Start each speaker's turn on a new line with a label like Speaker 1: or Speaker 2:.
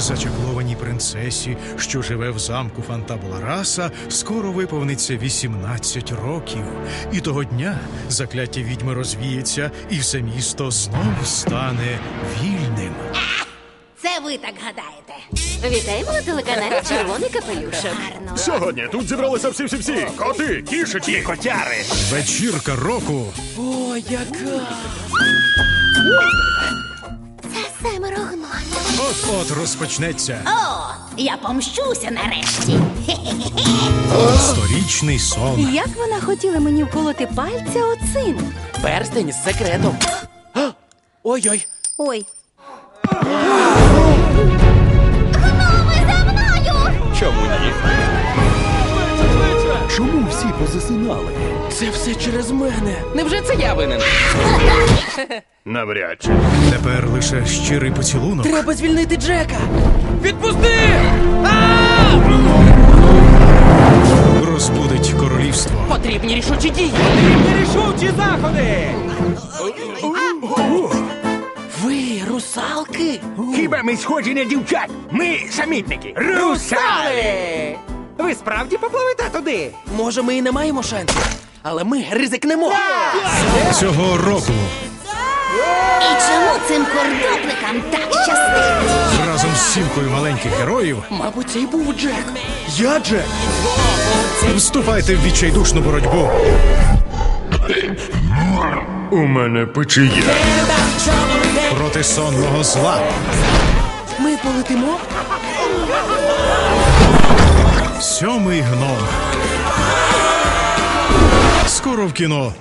Speaker 1: Зачаклованій принцесі, що живе в замку Фантаблараса, скоро виповниться 18 років. І того дня закляття відьми розвіється, і все місто знов стане вільним.
Speaker 2: Це ви так гадаєте.
Speaker 3: Вітаємо на телеканалі Червоний капелюшок.
Speaker 2: Гарно.
Speaker 4: Сьогодні тут зібралися всі-всі-всі. Коти, кішечки, котяри.
Speaker 1: Вечірка року
Speaker 5: О, яка!
Speaker 2: Це семеро гномів.
Speaker 1: От-от розпочнеться.
Speaker 2: О, я помщуся нарешті.
Speaker 1: Сторічний сон.
Speaker 3: Як вона хотіла мені вколоти пальця оцим?
Speaker 5: Перстень з секретом. Ой-ой.
Speaker 3: Ой.
Speaker 4: Ой,
Speaker 6: Чому позасинали?
Speaker 5: Це все через мене. Невже це я винен?
Speaker 4: Навряд чи.
Speaker 1: Тепер лише щирий поцілунок.
Speaker 5: Треба звільнити Джека. Відпусти!
Speaker 1: розбудить королівство.
Speaker 5: Потрібні рішучі дії.
Speaker 7: Рішучі заходи!
Speaker 5: Ви русалки?
Speaker 7: Хіба ми схожі на дівчат? Ми самітники. Русали! Справді попливете туди?
Speaker 5: Може, ми і не маємо шансів, але ми ризикнемо.
Speaker 1: Цього року
Speaker 2: І чому цим кордопникам так щастить?
Speaker 1: разом з сімкою маленьких героїв
Speaker 5: Мабуть, це і був Джек.
Speaker 1: я Джек. Вступайте в відчайдушну боротьбу.
Speaker 4: У мене печія.
Speaker 1: проти сонного зла.
Speaker 5: Ми полетимо?
Speaker 1: Сьомий гном. Скоро в кіно.